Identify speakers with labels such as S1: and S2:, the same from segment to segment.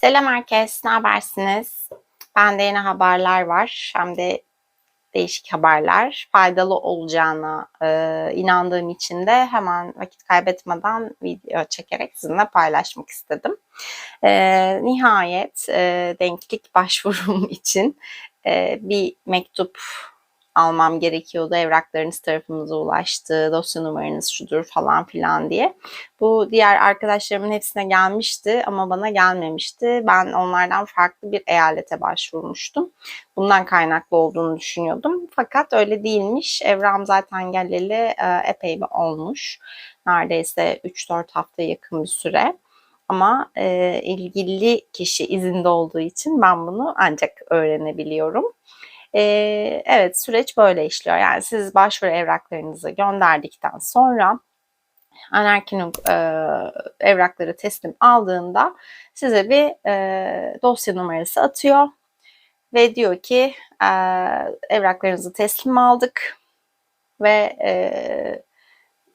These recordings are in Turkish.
S1: Selam herkes, ne habersiniz? Bende yeni haberler var. Hem de değişik haberler. Faydalı olacağına e, inandığım için de hemen vakit kaybetmeden video çekerek sizinle paylaşmak istedim. E, nihayet e, denklik başvurum için e, bir mektup almam gerekiyordu. Evraklarınız tarafımıza ulaştı, dosya numaranız şudur falan filan diye. Bu diğer arkadaşlarımın hepsine gelmişti ama bana gelmemişti. Ben onlardan farklı bir eyalete başvurmuştum. Bundan kaynaklı olduğunu düşünüyordum. Fakat öyle değilmiş. Evram zaten geleli e, epey bir olmuş. Neredeyse 3-4 hafta yakın bir süre. Ama e, ilgili kişi izinde olduğu için ben bunu ancak öğrenebiliyorum. E, evet süreç böyle işliyor. Yani siz başvuru evraklarınızı gönderdikten sonra Anarkinum e, evrakları teslim aldığında size bir e, dosya numarası atıyor ve diyor ki e, evraklarınızı teslim aldık ve e,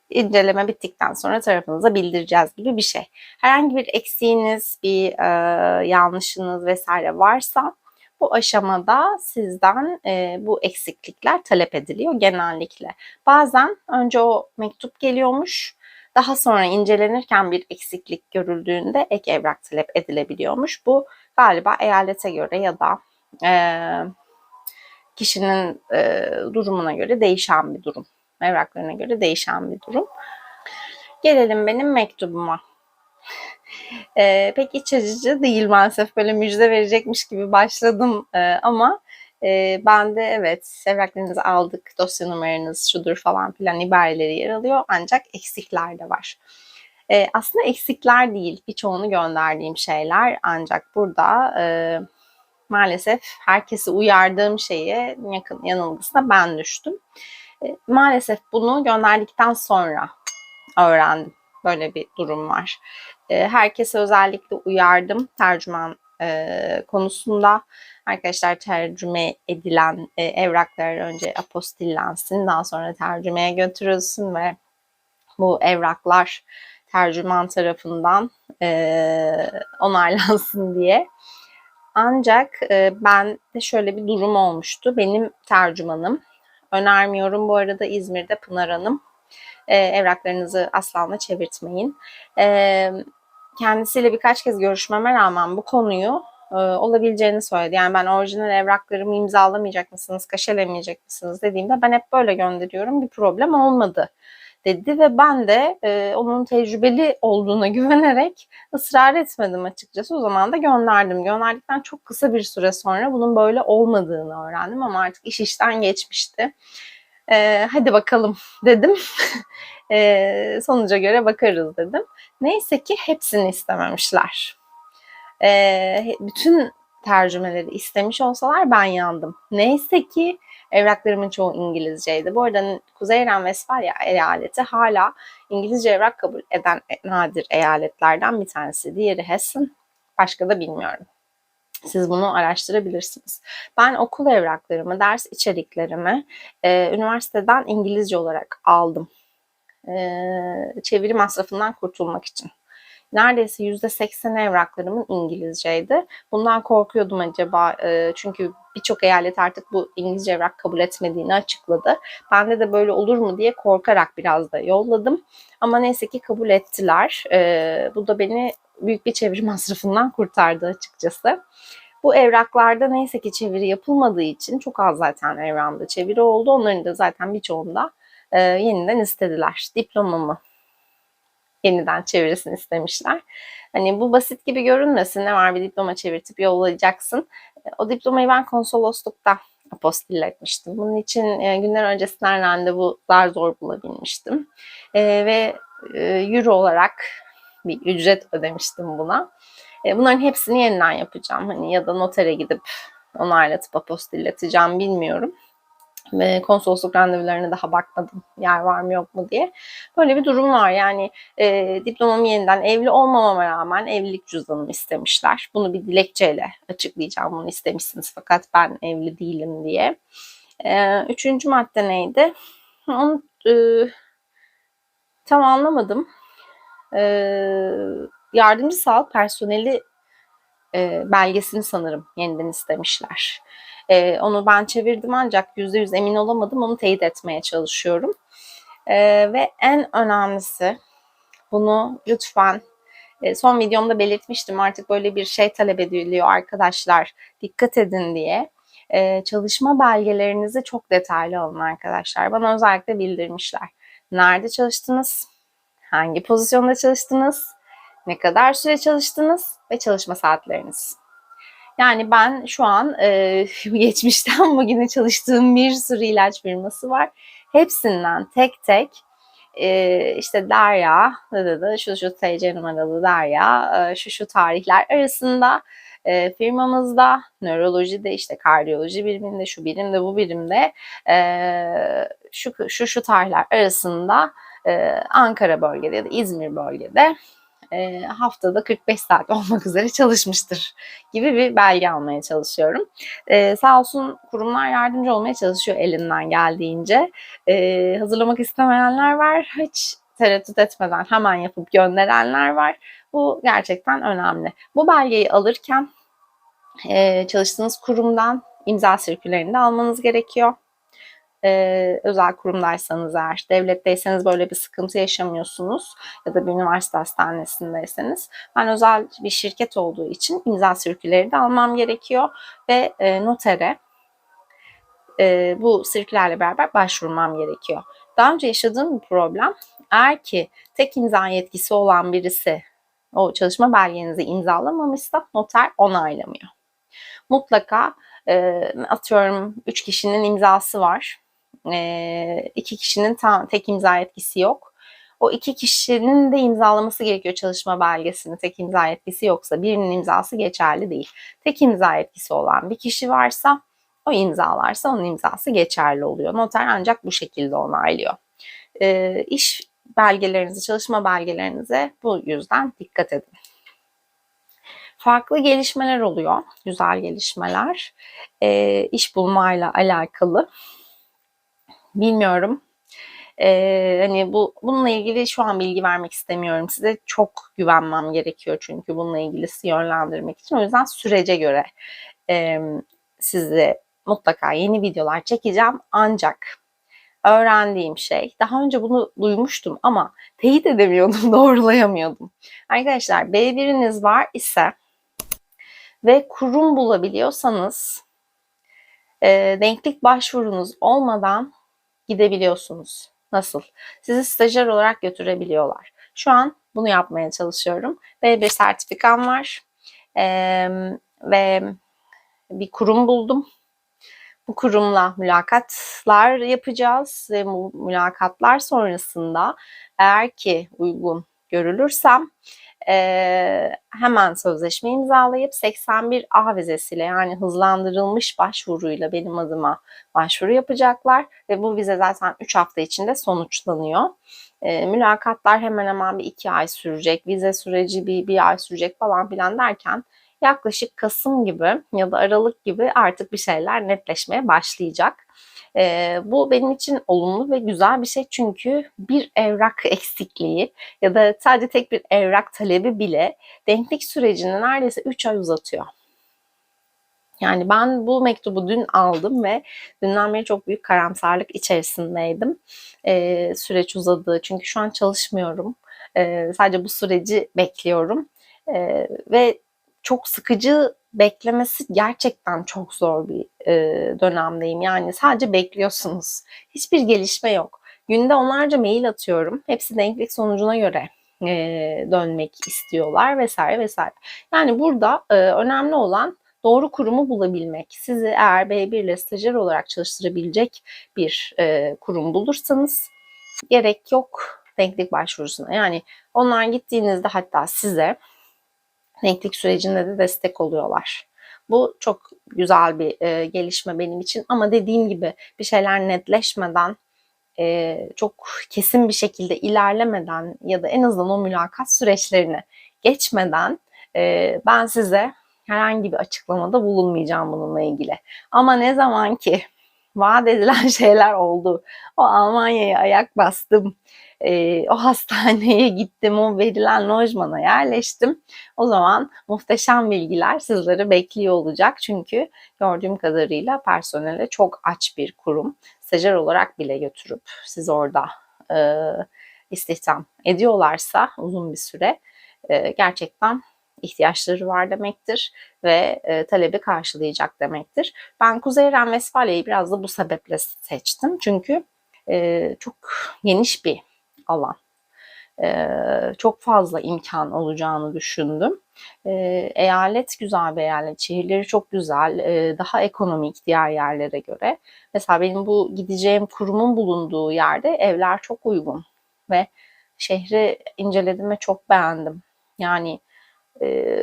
S1: inceleme bittikten sonra tarafınıza bildireceğiz gibi bir şey. Herhangi bir eksiğiniz, bir e, yanlışınız vesaire varsa bu aşamada sizden e, bu eksiklikler talep ediliyor genellikle. Bazen önce o mektup geliyormuş. Daha sonra incelenirken bir eksiklik görüldüğünde ek evrak talep edilebiliyormuş. Bu galiba eyalete göre ya da e, kişinin e, durumuna göre değişen bir durum. Evraklarına göre değişen bir durum. Gelelim benim mektubuma. E, pek iç açıcı değil maalesef böyle müjde verecekmiş gibi başladım e, ama e, ben de evet evraklarınızı aldık, dosya numaranız şudur falan filan ibareleri yer alıyor ancak eksikler de var. E, aslında eksikler değil birçoğunu gönderdiğim şeyler ancak burada e, maalesef herkesi uyardığım şeye yakın yanılgısına ben düştüm. E, maalesef bunu gönderdikten sonra öğrendim. Böyle bir durum var. E, herkese özellikle uyardım tercüman e, konusunda. Arkadaşlar tercüme edilen e, evraklar önce apostillensin, daha sonra tercümeye götürülsün ve bu evraklar tercüman tarafından e, onaylansın diye. Ancak e, ben de şöyle bir durum olmuştu. Benim tercümanım, önermiyorum bu arada İzmir'de Pınar Hanım e, evraklarınızı aslanla çevirtmeyin. E, kendisiyle birkaç kez görüşmeme rağmen bu konuyu e, olabileceğini söyledi. Yani ben orijinal evraklarımı imzalamayacak mısınız, kaşelemeyecek misiniz dediğimde ben hep böyle gönderiyorum bir problem olmadı dedi ve ben de e, onun tecrübeli olduğuna güvenerek ısrar etmedim açıkçası. O zaman da gönderdim. Gönderdikten çok kısa bir süre sonra bunun böyle olmadığını öğrendim ama artık iş işten geçmişti. E, hadi bakalım dedim. e, sonuca göre bakarız dedim. Neyse ki hepsini istememişler. E, bütün tercümeleri istemiş olsalar ben yandım. Neyse ki evraklarımın çoğu İngilizceydi. Bu arada Kuzey Ren-Vesfalya eyaleti hala İngilizce evrak kabul eden nadir eyaletlerden bir tanesi. Diğeri Hessen. Başka da bilmiyorum. Siz bunu araştırabilirsiniz. Ben okul evraklarımı, ders içeriklerimi e, üniversiteden İngilizce olarak aldım. E, çeviri masrafından kurtulmak için. Neredeyse %80 evraklarımın İngilizceydi. Bundan korkuyordum acaba e, çünkü birçok eyalet artık bu İngilizce evrak kabul etmediğini açıkladı. Bende de böyle olur mu diye korkarak biraz da yolladım. Ama neyse ki kabul ettiler. E, bu da beni büyük bir çeviri masrafından kurtardı açıkçası. Bu evraklarda neyse ki çeviri yapılmadığı için çok az zaten evramda çeviri oldu. Onların da zaten birçoğunda e, yeniden istediler. Diplomamı yeniden çevirisini istemişler. Hani bu basit gibi görünmesin. Ne var bir diploma çevirtip yollayacaksın. E, o diplomayı ben konsoloslukta apostilletmiştim. Bunun için e, günler öncesinden randevular zor bulabilmiştim. E, ve e, euro olarak bir ücret ödemiştim buna. E, bunların hepsini yeniden yapacağım. Hani ya da notere gidip onaylatıp apostilleteceğim bilmiyorum. Konsolosluk randevularına daha bakmadım yer var mı yok mu diye. Böyle bir durum var yani e, diplomamı yeniden evli olmamama rağmen evlilik cüzdanımı istemişler. Bunu bir dilekçeyle açıklayacağım bunu istemişsiniz fakat ben evli değilim diye. E, üçüncü madde neydi? Onu e, tam anlamadım. E, yardımcı sağlık personeli e, belgesini sanırım yeniden istemişler. E, onu ben çevirdim ancak %100 emin olamadım. Onu teyit etmeye çalışıyorum. E, ve en önemlisi bunu lütfen e, son videomda belirtmiştim artık böyle bir şey talep ediliyor arkadaşlar. Dikkat edin diye. E, çalışma belgelerinizi çok detaylı alın arkadaşlar. Bana özellikle bildirmişler. Nerede çalıştınız? Hangi pozisyonda çalıştınız? Ne kadar süre çalıştınız? Ve çalışma saatleriniz. Yani ben şu an e, geçmişten bugüne çalıştığım bir sürü ilaç firması var. Hepsinden tek tek e, işte Derya, da da şu şu TC numaralı Derya, e, şu şu tarihler arasında e, firmamızda nörolojide işte kardiyoloji biriminde şu birimde bu birimde e, şu şu şu tarihler arasında e, Ankara bölgede ya da İzmir bölgede e, haftada 45 saat olmak üzere çalışmıştır gibi bir belge almaya çalışıyorum. E, sağ olsun kurumlar yardımcı olmaya çalışıyor elinden geldiğince. E, hazırlamak istemeyenler var. Hiç tereddüt etmeden hemen yapıp gönderenler var. Bu gerçekten önemli. Bu belgeyi alırken e, çalıştığınız kurumdan imza sirkülerini de almanız gerekiyor e, özel kurumdaysanız eğer, devletteyseniz böyle bir sıkıntı yaşamıyorsunuz ya da bir üniversite hastanesindeyseniz ben özel bir şirket olduğu için imza sirküleri de almam gerekiyor ve e, notere e, bu sirkülerle beraber başvurmam gerekiyor. Daha önce yaşadığım bir problem eğer ki tek imza yetkisi olan birisi o çalışma belgenizi imzalamamışsa noter onaylamıyor. Mutlaka e, atıyorum 3 kişinin imzası var e, iki kişinin tam, tek imza etkisi yok. O iki kişinin de imzalaması gerekiyor çalışma belgesini. Tek imza etkisi yoksa birinin imzası geçerli değil. Tek imza etkisi olan bir kişi varsa o imzalarsa onun imzası geçerli oluyor. Noter ancak bu şekilde onaylıyor. E, iş belgelerinizi, çalışma belgelerinize bu yüzden dikkat edin. Farklı gelişmeler oluyor, güzel gelişmeler. E, iş bulmayla alakalı bilmiyorum. Ee, hani bu bununla ilgili şu an bilgi vermek istemiyorum size. Çok güvenmem gerekiyor çünkü bununla ilgili sizi yönlendirmek için. O yüzden sürece göre e, size mutlaka yeni videolar çekeceğim. Ancak öğrendiğim şey, daha önce bunu duymuştum ama teyit edemiyordum, doğrulayamıyordum. Arkadaşlar B1'iniz var ise ve kurum bulabiliyorsanız e, denklik başvurunuz olmadan gidebiliyorsunuz. Nasıl? Sizi stajyer olarak götürebiliyorlar. Şu an bunu yapmaya çalışıyorum. B1 sertifikam var. Ee, ve bir kurum buldum. Bu kurumla mülakatlar yapacağız ve bu mülakatlar sonrasında eğer ki uygun görülürsem e, hemen sözleşme imzalayıp 81 A vizesiyle yani hızlandırılmış başvuruyla benim adıma başvuru yapacaklar ve bu vize zaten 3 hafta içinde sonuçlanıyor. E, mülakatlar hemen hemen bir 2 ay sürecek, vize süreci bir, bir ay sürecek falan filan derken yaklaşık Kasım gibi ya da Aralık gibi artık bir şeyler netleşmeye başlayacak. E, bu benim için olumlu ve güzel bir şey çünkü bir evrak eksikliği ya da sadece tek bir evrak talebi bile denklik sürecini neredeyse 3 ay uzatıyor. Yani ben bu mektubu dün aldım ve dünden beri çok büyük karamsarlık içerisindeydim. Ee, süreç uzadı çünkü şu an çalışmıyorum. Ee, sadece bu süreci bekliyorum. Ee, ve çok sıkıcı beklemesi gerçekten çok zor bir e, dönemdeyim. Yani sadece bekliyorsunuz. Hiçbir gelişme yok. Günde onlarca mail atıyorum. Hepsi denklik sonucuna göre e, dönmek istiyorlar vesaire vesaire. Yani burada e, önemli olan doğru kurumu bulabilmek. Sizi eğer B1 ile stajyer olarak çalıştırabilecek bir e, kurum bulursanız gerek yok denklik başvurusuna. Yani onlar gittiğinizde hatta size denklik sürecinde de destek oluyorlar. Bu çok güzel bir e, gelişme benim için ama dediğim gibi bir şeyler netleşmeden e, çok kesin bir şekilde ilerlemeden ya da en azından o mülakat süreçlerini geçmeden e, ben size herhangi bir açıklamada bulunmayacağım bununla ilgili. Ama ne zaman ki vaat edilen şeyler oldu. O Almanya'ya ayak bastım. E, o hastaneye gittim. O verilen lojmana yerleştim. O zaman muhteşem bilgiler sizleri bekliyor olacak. Çünkü gördüğüm kadarıyla personele çok aç bir kurum. Stajyer olarak bile götürüp siz orada e, istihdam ediyorlarsa uzun bir süre e, gerçekten ihtiyaçları var demektir ve e, talebi karşılayacak demektir. Ben Kuzey Ren-Vesfalya'yı biraz da bu sebeple seçtim. Çünkü e, çok geniş bir alan. E, çok fazla imkan olacağını düşündüm. E, eyalet güzel bir eyalet, şehirleri çok güzel, e, daha ekonomik diğer yerlere göre. Mesela benim bu gideceğim kurumun bulunduğu yerde evler çok uygun ve şehri inceledim ve çok beğendim. Yani e,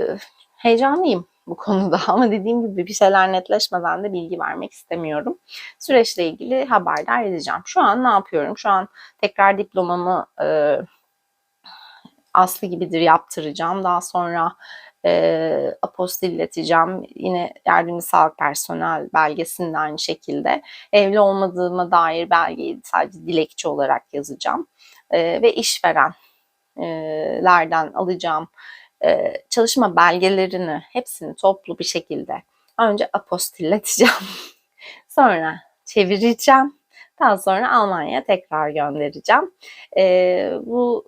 S1: heyecanlıyım bu konuda ama dediğim gibi bir şeyler netleşmeden de bilgi vermek istemiyorum. Süreçle ilgili haberdar edeceğim. Şu an ne yapıyorum? Şu an tekrar diplomamı e, Aslı gibidir yaptıracağım. Daha sonra e, apostilleteceğim. Yine yardımcı sağlık personel belgesini de aynı şekilde. Evli olmadığıma dair belgeyi sadece dilekçe olarak yazacağım. E, ve işverenlerden alacağım çalışma belgelerini hepsini toplu bir şekilde önce apostilleteceğim. sonra çevireceğim. Daha sonra Almanya'ya tekrar göndereceğim. E, bu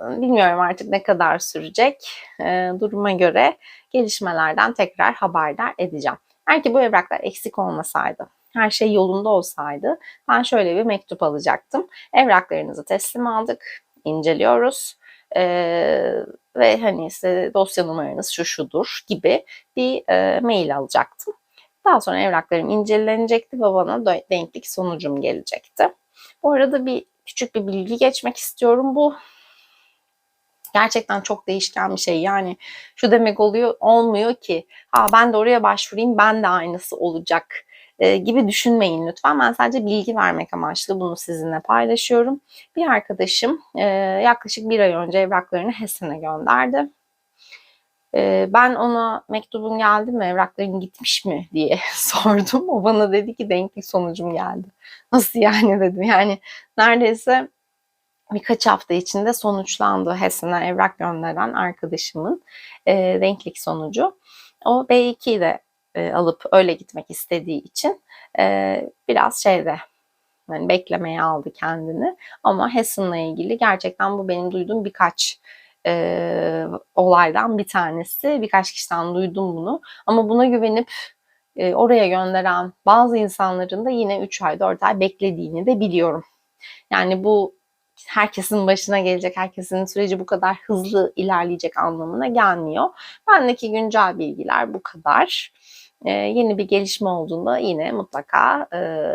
S1: bilmiyorum artık ne kadar sürecek. E, duruma göre gelişmelerden tekrar haberdar edeceğim. Eğer bu evraklar eksik olmasaydı, her şey yolunda olsaydı ben şöyle bir mektup alacaktım. Evraklarınızı teslim aldık, inceliyoruz ee, ve hani işte dosya numaranız şu şudur gibi bir e, mail alacaktım. Daha sonra evraklarım incelenecekti ve bana denklik sonucum gelecekti. Bu arada bir küçük bir bilgi geçmek istiyorum. Bu gerçekten çok değişken bir şey. Yani şu demek oluyor olmuyor ki ha ben de oraya başvurayım ben de aynısı olacak e, gibi düşünmeyin lütfen. Ben sadece bilgi vermek amaçlı bunu sizinle paylaşıyorum. Bir arkadaşım e, yaklaşık bir ay önce evraklarını Hessen'e gönderdi. E, ben ona mektubun geldi mi, evrakların gitmiş mi diye sordum. O bana dedi ki denklik sonucum geldi. Nasıl yani dedim. Yani neredeyse birkaç hafta içinde sonuçlandı Hessen'e evrak gönderen arkadaşımın e, denklik sonucu. O B2'yi de e, alıp öyle gitmek istediği için e, biraz şeyde yani beklemeye aldı kendini. Ama Hessen'la ilgili gerçekten bu benim duyduğum birkaç e, olaydan bir tanesi. Birkaç kişiden duydum bunu. Ama buna güvenip e, oraya gönderen bazı insanların da yine 3 ay 4 ay beklediğini de biliyorum. Yani bu herkesin başına gelecek, herkesin süreci bu kadar hızlı ilerleyecek anlamına gelmiyor. Bendeki güncel bilgiler bu kadar. Ee, yeni bir gelişme olduğunda yine mutlaka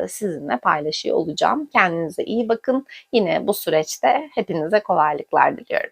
S1: e, sizinle paylaşıyor olacağım. Kendinize iyi bakın. Yine bu süreçte hepinize kolaylıklar diliyorum.